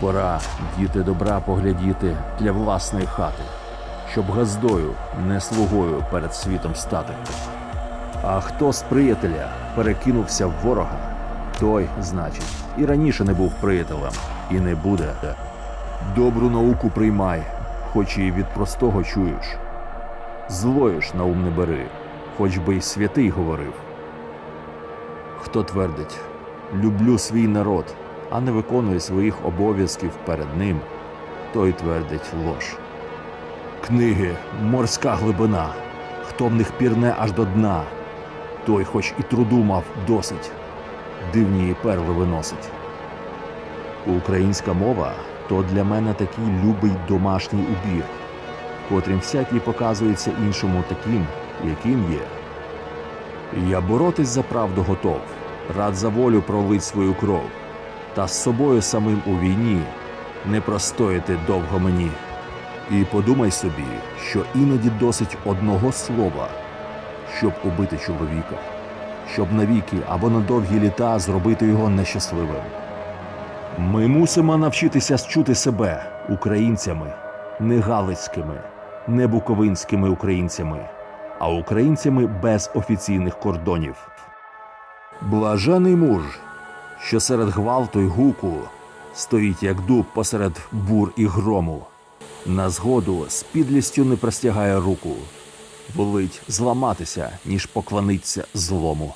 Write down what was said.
Пора, діти добра, поглядіти для власної хати, щоб газдою, не слугою перед світом стати. А хто з приятеля перекинувся в ворога, той, значить, і раніше не був приятелем, і не буде. Добру науку приймай, хоч і від простого чуєш. Злою ж на ум не бери, хоч би й святий говорив. Хто твердить, люблю свій народ, а не виконує своїх обов'язків перед ним, той твердить лож. Книги морська глибина, хто в них пірне аж до дна, той, хоч і труду мав досить, дивні її перли виносить. Українська мова то для мене такий любий домашній убір, котрим всякий показується іншому таким, яким є. Я боротись за правду готов, рад за волю пролить свою кров, та з собою самим у війні не простояти довго мені. І подумай собі, що іноді досить одного слова, щоб убити чоловіка, щоб навіки або на довгі літа зробити його нещасливим. Ми мусимо навчитися счути себе українцями, не галицькими, не буковинськими українцями, а українцями без офіційних кордонів. Блажений муж, що серед гвалту й гуку стоїть як дуб посеред бур і грому. На згоду з підлістю не простягає руку, волить зламатися, ніж поклониться злому.